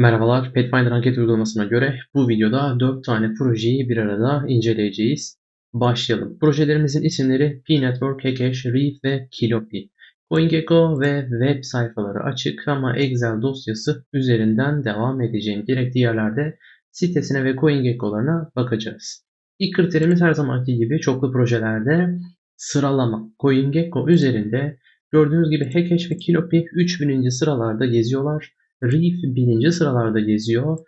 Merhabalar, Pathfinder anket uygulamasına göre bu videoda 4 tane projeyi bir arada inceleyeceğiz. Başlayalım. Projelerimizin isimleri P-Network, Hackash, Reef ve Kilopi. CoinGecko ve web sayfaları açık ama Excel dosyası üzerinden devam edeceğim. Gerektiği yerlerde sitesine ve CoinGecko'larına bakacağız. İlk kriterimiz her zamanki gibi çoklu projelerde sıralama. CoinGecko üzerinde gördüğünüz gibi Hackash ve Kilopi 3000. sıralarda geziyorlar. Reef birinci sıralarda geziyor.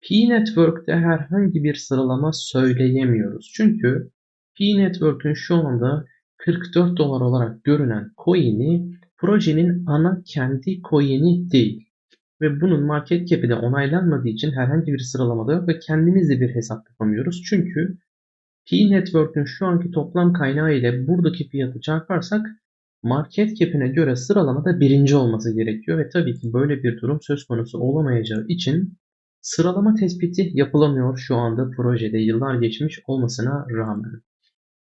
P-Network'te herhangi bir sıralama söyleyemiyoruz. Çünkü P-Network'ün şu anda 44 dolar olarak görünen coin'i projenin ana kendi coin'i değil. Ve bunun market cap'i de onaylanmadığı için herhangi bir sıralamada yok ve kendimiz de bir hesap yapamıyoruz. Çünkü P-Network'ün şu anki toplam kaynağı ile buradaki fiyatı çarparsak market cap'ine göre sıralamada birinci olması gerekiyor ve tabii ki böyle bir durum söz konusu olamayacağı için sıralama tespiti yapılamıyor şu anda projede yıllar geçmiş olmasına rağmen.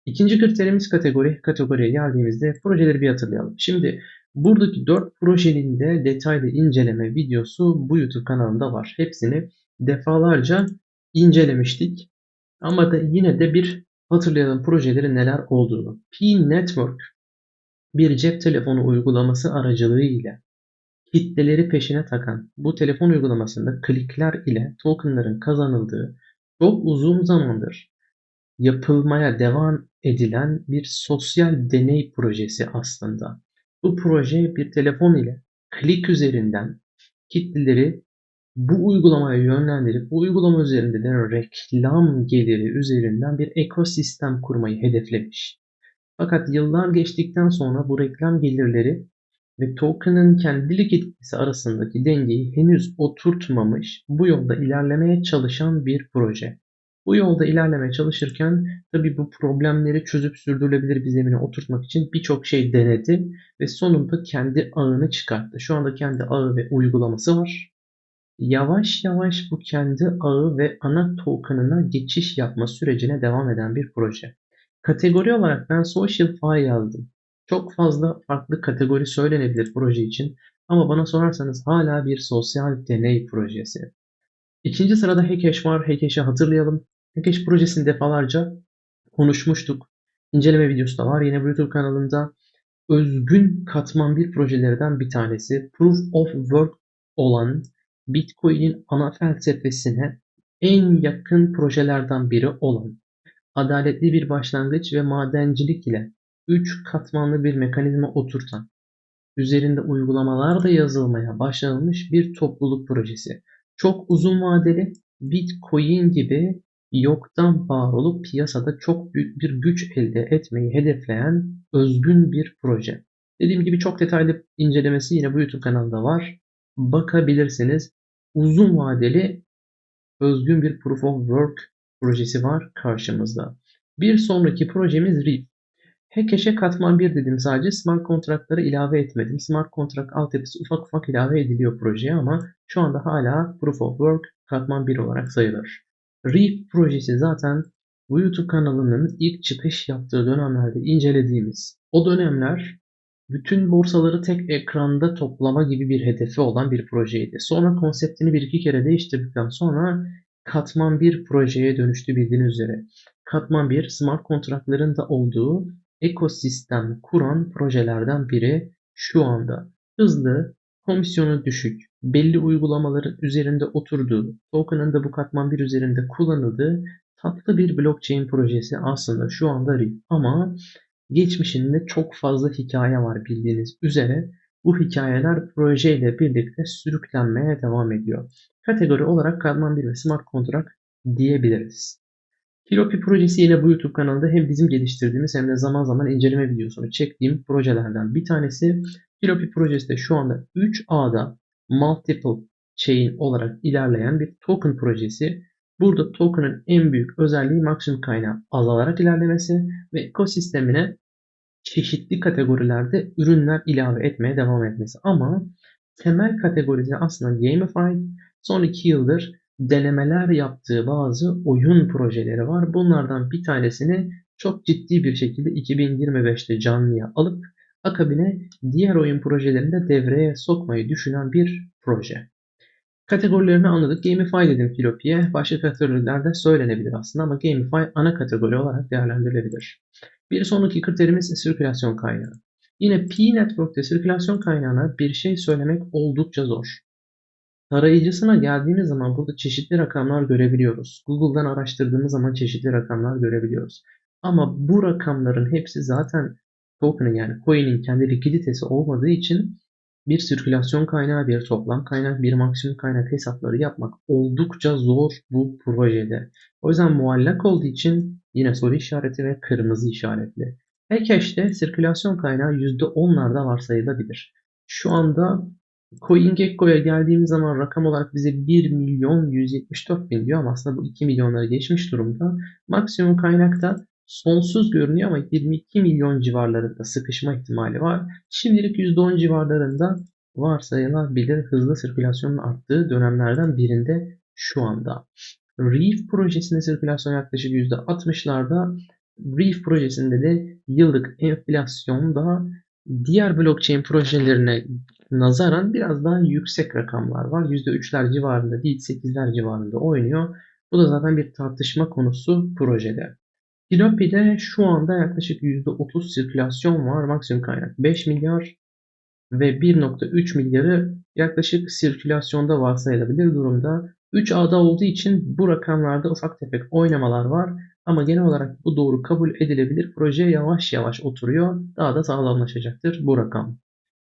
İkinci kriterimiz kategori. Kategoriye geldiğimizde projeleri bir hatırlayalım. Şimdi buradaki 4 projenin de detaylı inceleme videosu bu YouTube kanalında var. Hepsini defalarca incelemiştik. Ama da yine de bir hatırlayalım projelerin neler olduğunu. P-Network bir cep telefonu uygulaması aracılığıyla kitleleri peşine takan bu telefon uygulamasında klikler ile tokenların kazanıldığı çok uzun zamandır yapılmaya devam edilen bir sosyal deney projesi aslında. Bu proje bir telefon ile klik üzerinden kitleleri bu uygulamaya yönlendirip bu uygulama üzerinde de reklam geliri üzerinden bir ekosistem kurmayı hedeflemiş. Fakat yıllar geçtikten sonra bu reklam gelirleri ve token'ın kendi likiditesi arasındaki dengeyi henüz oturtmamış, bu yolda ilerlemeye çalışan bir proje. Bu yolda ilerlemeye çalışırken tabii bu problemleri çözüp sürdürülebilir bir zemine oturtmak için birçok şey denedi ve sonunda kendi ağını çıkarttı. Şu anda kendi ağı ve uygulaması var. Yavaş yavaş bu kendi ağı ve ana token'ına geçiş yapma sürecine devam eden bir proje. Kategori olarak ben Social Fi yazdım. Çok fazla farklı kategori söylenebilir proje için ama bana sorarsanız hala bir sosyal deney projesi. İkinci sırada Hackash var. Hackash'i hatırlayalım. Hackash projesini defalarca konuşmuştuk. İnceleme videosu da var. Yine bu YouTube kanalında özgün katman bir projelerden bir tanesi. Proof of Work olan Bitcoin'in ana felsefesine en yakın projelerden biri olan adaletli bir başlangıç ve madencilik ile üç katmanlı bir mekanizma oturtan, üzerinde uygulamalar da yazılmaya başlanmış bir topluluk projesi. Çok uzun vadeli Bitcoin gibi yoktan var olup piyasada çok büyük bir güç elde etmeyi hedefleyen özgün bir proje. Dediğim gibi çok detaylı incelemesi yine bu YouTube kanalında var. Bakabilirsiniz. Uzun vadeli özgün bir proof of work projesi var karşımızda. Bir sonraki projemiz Reef. Hackeş'e katman 1 dedim sadece smart kontratları ilave etmedim. Smart kontrat altyapısı ufak ufak ilave ediliyor projeye ama şu anda hala Proof of Work katman 1 olarak sayılır. Reef projesi zaten bu YouTube kanalının ilk çıkış yaptığı dönemlerde incelediğimiz o dönemler bütün borsaları tek ekranda toplama gibi bir hedefi olan bir projeydi. Sonra konseptini bir iki kere değiştirdikten sonra Katman bir projeye dönüştü bildiğiniz üzere. Katman bir smart kontratların da olduğu ekosistem kuran projelerden biri şu anda. Hızlı, komisyonu düşük, belli uygulamaların üzerinde oturduğu, token'ın da bu katman bir üzerinde kullanıldığı tatlı bir blockchain projesi aslında şu anda RIP. Ama geçmişinde çok fazla hikaye var bildiğiniz üzere. Bu hikayeler projeyle birlikte sürüklenmeye devam ediyor. Kategori olarak katman 1 ve smart contract diyebiliriz. Kilopi projesi yine bu YouTube kanalında hem bizim geliştirdiğimiz hem de zaman zaman inceleme videosunu çektiğim projelerden bir tanesi. Kilopi projesi de şu anda 3A'da multiple chain olarak ilerleyen bir token projesi. Burada token'ın en büyük özelliği maksimum kaynağı azalarak ilerlemesi ve ekosistemine çeşitli kategorilerde ürünler ilave etmeye devam etmesi. Ama temel kategorisi aslında gamified. Son iki yıldır denemeler yaptığı bazı oyun projeleri var. Bunlardan bir tanesini çok ciddi bir şekilde 2025'te canlıya alıp akabine diğer oyun projelerini de devreye sokmayı düşünen bir proje. Kategorilerini anladık. Gamify dedim Filopi'ye. Başka kategoriler de söylenebilir aslında ama Gamify ana kategori olarak değerlendirilebilir. Bir sonraki kriterimiz sirkülasyon kaynağı. Yine P-Network'te sirkülasyon kaynağına bir şey söylemek oldukça zor. Tarayıcısına geldiğimiz zaman burada çeşitli rakamlar görebiliyoruz. Google'dan araştırdığımız zaman çeşitli rakamlar görebiliyoruz. Ama bu rakamların hepsi zaten token'ın yani coin'in kendi likiditesi olmadığı için bir sirkülasyon kaynağı, bir toplam kaynak, bir maksimum kaynak hesapları yapmak oldukça zor bu projede. O yüzden muallak olduğu için yine soru işareti ve kırmızı işaretli. Hash'te sirkülasyon kaynağı %10'larda varsayılabilir. Şu anda CoinGecko'ya geldiğimiz zaman rakam olarak bize 1 milyon 174 bin diyor ama aslında bu 2 milyonları geçmiş durumda. Maksimum kaynakta sonsuz görünüyor ama 22 milyon civarlarında sıkışma ihtimali var. Şimdilik %10 civarlarında varsayılabilir hızlı sirkülasyonun arttığı dönemlerden birinde şu anda. Reef projesinde sirkülasyon yaklaşık %60'larda. Reef projesinde de yıllık enflasyon da diğer blockchain projelerine nazaran biraz daha yüksek rakamlar var. %3'ler civarında değil 8'ler civarında oynuyor. Bu da zaten bir tartışma konusu projede. Filopi'de şu anda yaklaşık %30 sirkülasyon var. Maksimum kaynak 5 milyar ve 1.3 milyarı yaklaşık sirkülasyonda varsayılabilir durumda. 3 A'da olduğu için bu rakamlarda ufak tefek oynamalar var. Ama genel olarak bu doğru kabul edilebilir. Proje yavaş yavaş oturuyor. Daha da sağlamlaşacaktır bu rakam.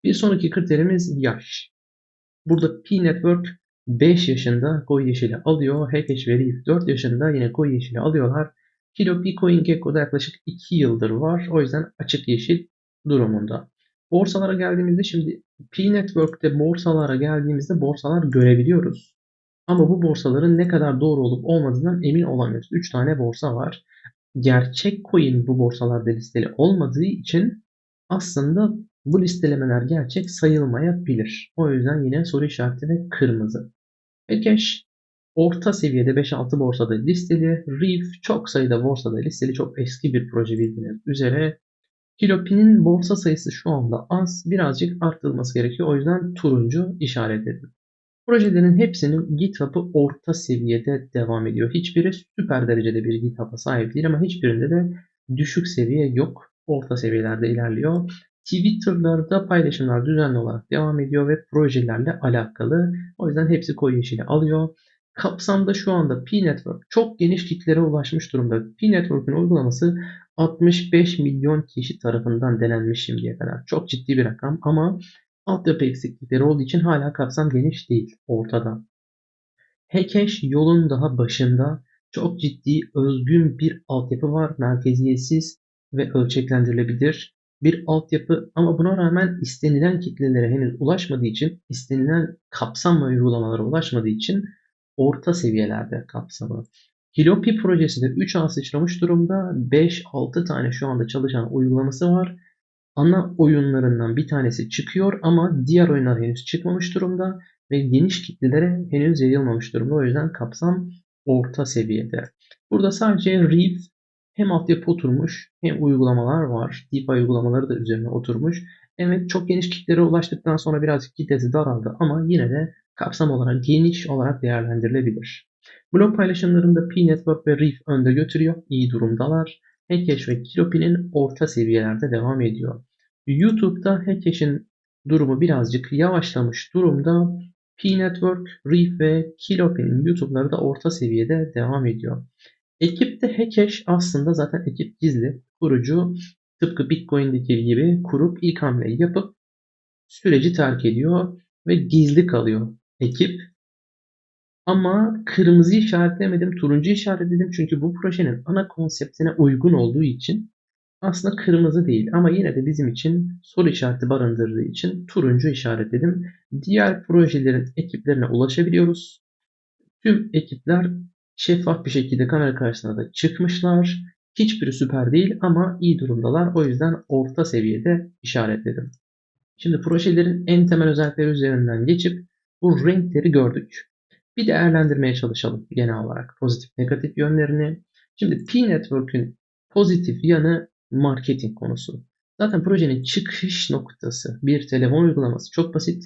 Bir sonraki kriterimiz yaş. Burada P-Network 5 yaşında koyu yeşili alıyor. Hackash ve Reef 4 yaşında yine koyu yeşili alıyorlar. Kilo Bitcoin Gecko'da yaklaşık 2 yıldır var. O yüzden açık yeşil durumunda. Borsalara geldiğimizde şimdi P-Network'te borsalara geldiğimizde borsalar görebiliyoruz. Ama bu borsaların ne kadar doğru olup olmadığından emin olamıyoruz. 3 tane borsa var. Gerçek coin bu borsalarda listeli olmadığı için aslında bu listelemeler gerçek sayılmayabilir. O yüzden yine soru işareti ve kırmızı. Ekeş orta seviyede 5-6 borsada listeli. Reef çok sayıda borsada listeli. Çok eski bir proje bildiğiniz üzere. Kilopin'in borsa sayısı şu anda az. Birazcık arttırılması gerekiyor. O yüzden turuncu işaretledim. Projelerin hepsinin GitHub'ı orta seviyede devam ediyor. Hiçbiri süper derecede bir GitHub'a sahip değil ama hiçbirinde de düşük seviye yok. Orta seviyelerde ilerliyor. Twitter'larda paylaşımlar düzenli olarak devam ediyor ve projelerle alakalı. O yüzden hepsi koyu yeşili alıyor. Kapsamda şu anda P-Network çok geniş kitlere ulaşmış durumda. P-Network'ün uygulaması 65 milyon kişi tarafından denenmiş şimdiye kadar. Çok ciddi bir rakam ama altyapı eksiklikleri olduğu için hala kapsam geniş değil ortada. Hackash yolun daha başında çok ciddi özgün bir altyapı var. Merkeziyetsiz ve ölçeklendirilebilir bir altyapı ama buna rağmen istenilen kitlelere henüz ulaşmadığı için, istenilen kapsam ve uygulamalara ulaşmadığı için orta seviyelerde kapsamı. Hilopi projesi de 3 A sıçramış durumda. 5-6 tane şu anda çalışan uygulaması var. Ana oyunlarından bir tanesi çıkıyor ama diğer oyunlar henüz çıkmamış durumda ve geniş kitlelere henüz yayılmamış durumda. O yüzden kapsam orta seviyede. Burada sadece Reef hem altyapı oturmuş hem uygulamalar var. DeFi uygulamaları da üzerine oturmuş. Evet çok geniş kitlere ulaştıktan sonra birazcık kitlesi daraldı ama yine de kapsam olarak geniş olarak değerlendirilebilir. Blog paylaşımlarında P-Network ve Reef önde götürüyor. İyi durumdalar. Hackash ve Kilopi'nin orta seviyelerde devam ediyor. YouTube'da Hackash'in durumu birazcık yavaşlamış durumda. P-Network, Reef ve Kilopi'nin YouTube'ları da orta seviyede devam ediyor. Ekipte Hackash aslında zaten ekip gizli. Kurucu tıpkı Bitcoin'deki gibi kurup ilk hamleyi yapıp süreci terk ediyor ve gizli kalıyor ekip. Ama kırmızı işaretlemedim, turuncu işaretledim çünkü bu projenin ana konseptine uygun olduğu için aslında kırmızı değil ama yine de bizim için soru işareti barındırdığı için turuncu işaretledim. Diğer projelerin ekiplerine ulaşabiliyoruz. Tüm ekipler şeffaf bir şekilde kamera karşısına da çıkmışlar. Hiçbiri süper değil ama iyi durumdalar. O yüzden orta seviyede işaretledim. Şimdi projelerin en temel özellikleri üzerinden geçip bu renkleri gördük. Bir değerlendirmeye çalışalım genel olarak pozitif negatif yönlerini. Şimdi P-Network'ün pozitif yanı marketing konusu. Zaten projenin çıkış noktası bir telefon uygulaması çok basit.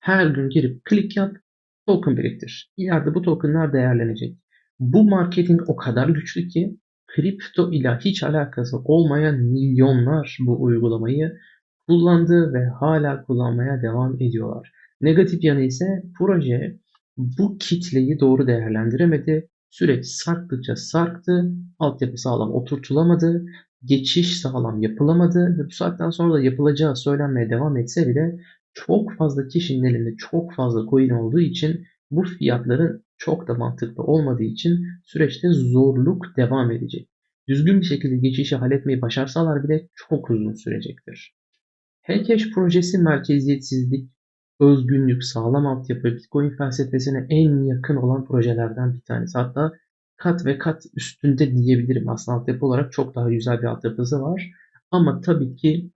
Her gün girip klik yap token biriktir. İleride bu tokenlar değerlenecek. Bu marketing o kadar güçlü ki kripto ile hiç alakası olmayan milyonlar bu uygulamayı kullandı ve hala kullanmaya devam ediyorlar. Negatif yanı ise proje bu kitleyi doğru değerlendiremedi. Süreç sarktıkça sarktı, altyapı sağlam oturtulamadı, geçiş sağlam yapılamadı ve bu saatten sonra da yapılacağı söylenmeye devam etse bile çok fazla kişinin elinde çok fazla coin olduğu için bu fiyatların çok da mantıklı olmadığı için süreçte zorluk devam edecek. Düzgün bir şekilde geçişi halletmeyi başarsalar bile çok uzun sürecektir. Hashcash projesi merkeziyetsizlik, özgünlük, sağlam altyapı, Bitcoin felsefesine en yakın olan projelerden bir tanesi. Hatta kat ve kat üstünde diyebilirim. Aslında altyapı olarak çok daha güzel bir altyapısı var. Ama tabii ki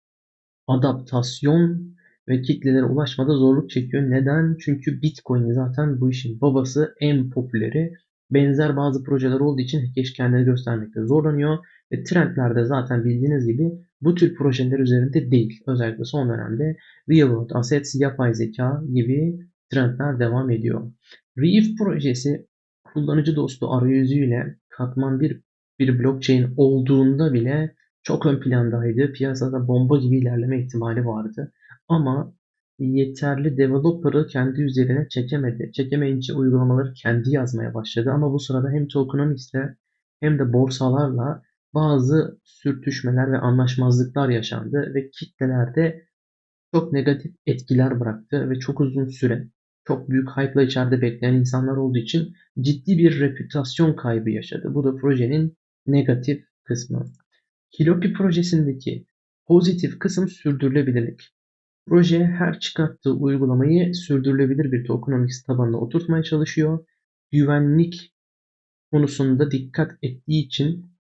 adaptasyon ve kitlelere ulaşmada zorluk çekiyor. Neden? Çünkü Bitcoin zaten bu işin babası, en popüleri. Benzer bazı projeler olduğu için Hackesh kendini göstermekte zorlanıyor. Ve trendlerde zaten bildiğiniz gibi bu tür projeler üzerinde değil. Özellikle son dönemde Real World Assets, yapay zeka gibi trendler devam ediyor. Reef projesi kullanıcı dostu arayüzüyle katman bir bir blockchain olduğunda bile çok ön plandaydı. Piyasada bomba gibi ilerleme ihtimali vardı. Ama yeterli developer'ı kendi üzerine çekemedi. Çekemeyince uygulamaları kendi yazmaya başladı. Ama bu sırada hem tokenomics'te hem de borsalarla bazı sürtüşmeler ve anlaşmazlıklar yaşandı ve kitlelerde çok negatif etkiler bıraktı ve çok uzun süre çok büyük hype'la içeride bekleyen insanlar olduğu için ciddi bir reputasyon kaybı yaşadı. Bu da projenin negatif kısmı. Kilopi projesindeki pozitif kısım sürdürülebilirlik. Proje her çıkarttığı uygulamayı sürdürülebilir bir tokenomics tabanına oturtmaya çalışıyor. Güvenlik konusunda dikkat ettiği için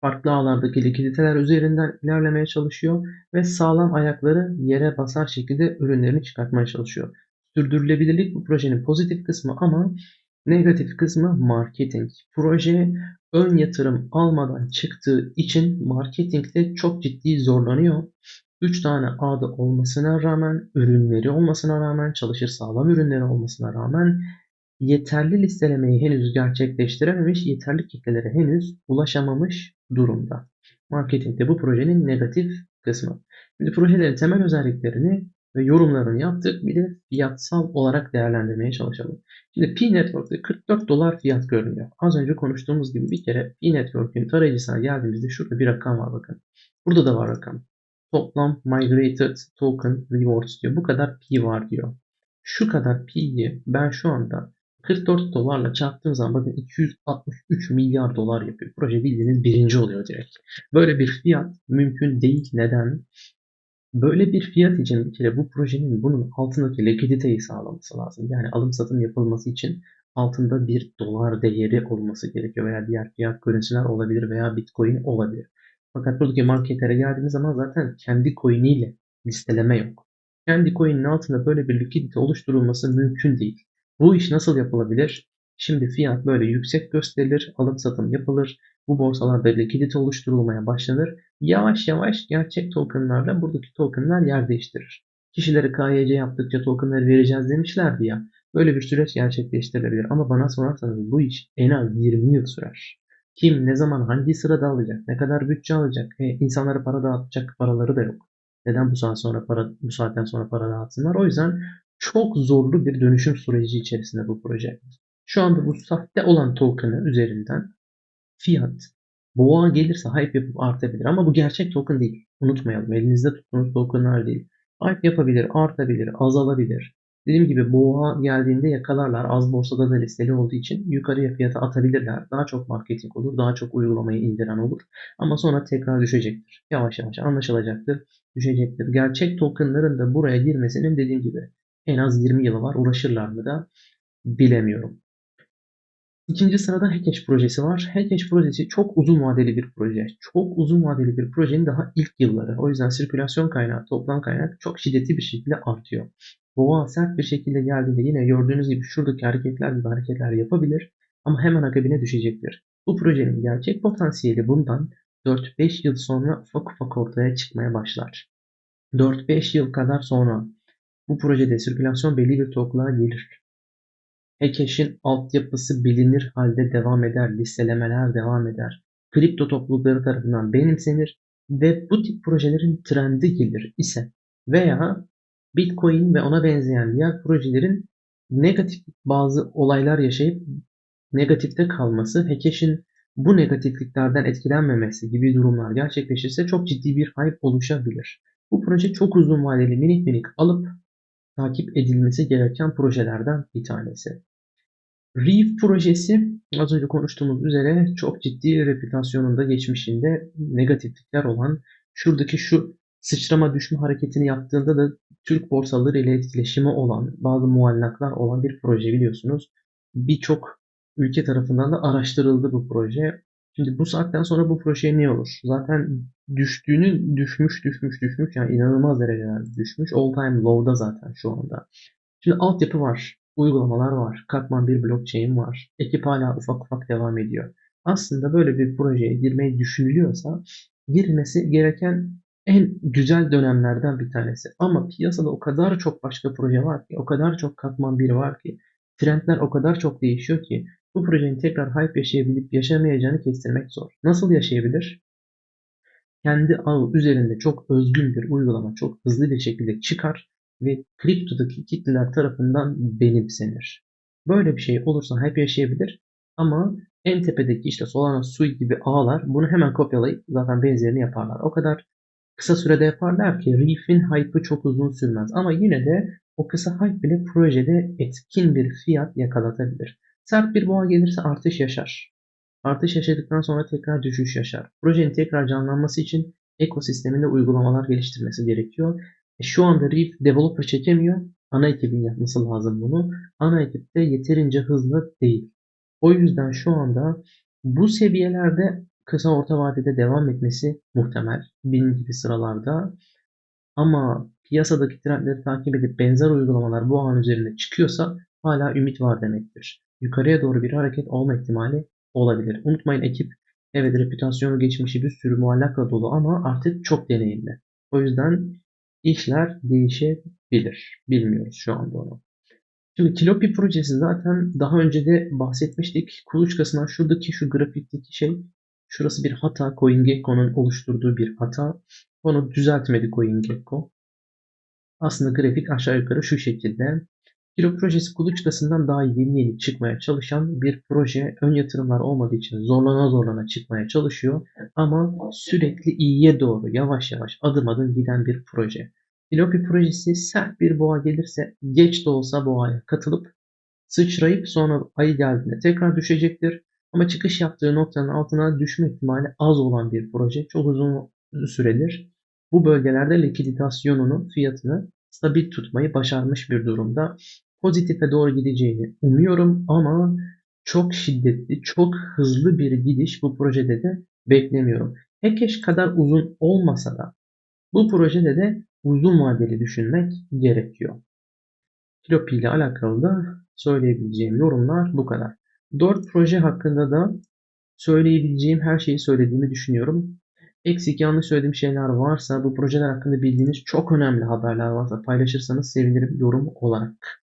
farklı ağlardaki likiditeler üzerinden ilerlemeye çalışıyor ve sağlam ayakları yere basar şekilde ürünlerini çıkartmaya çalışıyor. Sürdürülebilirlik bu projenin pozitif kısmı ama negatif kısmı marketing. Proje ön yatırım almadan çıktığı için marketingde çok ciddi zorlanıyor. 3 tane adı olmasına rağmen, ürünleri olmasına rağmen, çalışır sağlam ürünleri olmasına rağmen yeterli listelemeyi henüz gerçekleştirememiş, yeterli kitlelere henüz ulaşamamış durumda. Marketingde bu projenin negatif kısmı. Şimdi projelerin temel özelliklerini ve yorumlarını yaptık. Bir de fiyatsal olarak değerlendirmeye çalışalım. Şimdi P-Network'te 44 dolar fiyat görünüyor. Az önce konuştuğumuz gibi bir kere P-Network'ün tarayıcısına geldiğimizde şurada bir rakam var bakın. Burada da var rakam. Toplam Migrated Token Rewards diyor. Bu kadar P var diyor. Şu kadar P'yi ben şu anda 44 dolarla çarptığım zaman bakın 263 milyar dolar yapıyor. Proje bildiğiniz birinci oluyor direkt. Böyle bir fiyat mümkün değil. Neden? Böyle bir fiyat için bir kere bu projenin bunun altındaki likiditeyi sağlaması lazım. Yani alım satım yapılması için altında bir dolar değeri olması gerekiyor veya diğer fiyat currency'ler olabilir veya bitcoin olabilir. Fakat buradaki marketlere geldiğimiz zaman zaten kendi coin'iyle listeleme yok. Kendi coin'in altında böyle bir likidite oluşturulması mümkün değil. Bu iş nasıl yapılabilir? Şimdi fiyat böyle yüksek gösterilir, alım satım yapılır. Bu borsalarda likidite oluşturulmaya başlanır. Yavaş yavaş gerçek tokenlarla buradaki tokenlar yer değiştirir. Kişilere KYC yaptıkça tokenları vereceğiz demişlerdi ya. Böyle bir süreç gerçekleştirilebilir. Ama bana sorarsanız bu iş en az 20 yıl sürer. Kim, ne zaman, hangi sırada alacak, ne kadar bütçe alacak, e, insanlara para dağıtacak paraları da yok. Neden bu saat sonra para, bu saatten sonra para dağıtsınlar? O yüzden çok zorlu bir dönüşüm süreci içerisinde bu proje. Şu anda bu sahte olan token'ı üzerinden fiyat boğa gelirse hype yapıp artabilir. Ama bu gerçek token değil. Unutmayalım. Elinizde tuttuğunuz tokenlar değil. Hype yapabilir, artabilir, azalabilir. Dediğim gibi boğa geldiğinde yakalarlar. Az borsada da listeli olduğu için yukarıya fiyata atabilirler. Daha çok marketing olur, daha çok uygulamayı indiren olur. Ama sonra tekrar düşecektir. Yavaş yavaş anlaşılacaktır, düşecektir. Gerçek tokenların da buraya girmesinin dediğim gibi en az 20 yılı var. Uğraşırlar mı da bilemiyorum. İkinci sırada Hackesh projesi var. Hackesh projesi çok uzun vadeli bir proje. Çok uzun vadeli bir projenin daha ilk yılları. O yüzden sirkülasyon kaynağı, toplam kaynak çok şiddetli bir şekilde artıyor. Boğa sert bir şekilde geldiğinde yine gördüğünüz gibi şuradaki hareketler gibi hareketler yapabilir ama hemen akabine düşecektir. Bu projenin gerçek potansiyeli bundan 4-5 yıl sonra ufak ufak ortaya çıkmaya başlar. 4-5 yıl kadar sonra bu projede sirkülasyon belli bir tokluğa gelir. Hash'in altyapısı bilinir halde devam eder, listelemeler devam eder. Kripto toplulukları tarafından benimsenir ve bu tip projelerin trendi gelir ise veya Bitcoin ve ona benzeyen diğer projelerin negatif bazı olaylar yaşayıp negatifte kalması, Hash'in bu negatifliklerden etkilenmemesi gibi durumlar gerçekleşirse çok ciddi bir hype oluşabilir. Bu proje çok uzun vadeli minik minik alıp takip edilmesi gereken projelerden bir tanesi. Reef projesi az önce konuştuğumuz üzere çok ciddi reputasyonunda geçmişinde negatiflikler olan şuradaki şu sıçrama düşme hareketini yaptığında da Türk borsaları ile etkileşimi olan bazı muallaklar olan bir proje biliyorsunuz. Birçok ülke tarafından da araştırıldı bu proje. Şimdi bu saatten sonra bu projeye ne olur? Zaten düştüğünü düşmüş düşmüş düşmüş yani inanılmaz derecelerde düşmüş. All time low'da zaten şu anda. Şimdi altyapı var, uygulamalar var, katman bir blockchain var. Ekip hala ufak ufak devam ediyor. Aslında böyle bir projeye girmeyi düşünülüyorsa girmesi gereken en güzel dönemlerden bir tanesi. Ama piyasada o kadar çok başka proje var ki, o kadar çok katman bir var ki, trendler o kadar çok değişiyor ki bu projenin tekrar hype yaşayabilip yaşamayacağını kestirmek zor. Nasıl yaşayabilir? Kendi ağı üzerinde çok özgün bir uygulama çok hızlı bir şekilde çıkar ve kriptodaki kitleler tarafından benimsenir. Böyle bir şey olursa hype yaşayabilir ama en tepedeki işte Solana, Sui gibi ağlar bunu hemen kopyalayıp zaten benzerini yaparlar. O kadar kısa sürede yaparlar ki Reef'in hype'ı çok uzun sürmez. Ama yine de o kısa hype bile projede etkin bir fiyat yakalatabilir. Sert bir boğa gelirse artış yaşar. Artış yaşadıktan sonra tekrar düşüş yaşar. Projenin tekrar canlanması için ekosisteminde uygulamalar geliştirmesi gerekiyor. E şu anda Reef developer çekemiyor. Ana ekibin yapması lazım bunu. Ana ekip de yeterince hızlı değil. O yüzden şu anda bu seviyelerde kısa orta vadede devam etmesi muhtemel. Bin gibi sıralarda. Ama piyasadaki trendleri takip edip benzer uygulamalar bu an üzerinde çıkıyorsa hala ümit var demektir. Yukarıya doğru bir hareket olma ihtimali olabilir. Unutmayın ekip evet reputasyonu geçmişi bir sürü muallakla dolu ama artık çok deneyimli. O yüzden işler değişebilir. Bilmiyoruz şu anda onu. Şimdi Kilopi projesi zaten daha önce de bahsetmiştik. Kuluçkasından şuradaki şu grafikteki şey şurası bir hata. CoinGecko'nun oluşturduğu bir hata. Onu düzeltmedi CoinGecko. Aslında grafik aşağı yukarı şu şekilde. Kilo projesi kuluçkasından daha yeni yeni çıkmaya çalışan bir proje ön yatırımlar olmadığı için zorlana zorlana çıkmaya çalışıyor. Ama sürekli iyiye doğru yavaş yavaş adım adım giden bir proje. Filopi projesi sert bir boğa gelirse geç de olsa boğaya katılıp sıçrayıp sonra ayı geldiğinde tekrar düşecektir. Ama çıkış yaptığı noktanın altına düşme ihtimali az olan bir proje. Çok uzun süredir bu bölgelerde likiditasyonunu, fiyatını stabil tutmayı başarmış bir durumda. Pozitife doğru gideceğini umuyorum ama çok şiddetli, çok hızlı bir gidiş bu projede de beklemiyorum. Hackash kadar uzun olmasa da bu projede de uzun vadeli düşünmek gerekiyor. Kilopi ile alakalı da söyleyebileceğim yorumlar bu kadar. 4 proje hakkında da söyleyebileceğim her şeyi söylediğimi düşünüyorum. Eksik yanlış söylediğim şeyler varsa bu projeler hakkında bildiğiniz çok önemli haberler varsa paylaşırsanız sevinirim yorum olarak.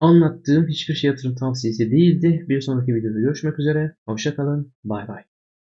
Anlattığım hiçbir şey yatırım tavsiyesi değildi. Bir sonraki videoda görüşmek üzere. Hoşçakalın. Bay bay.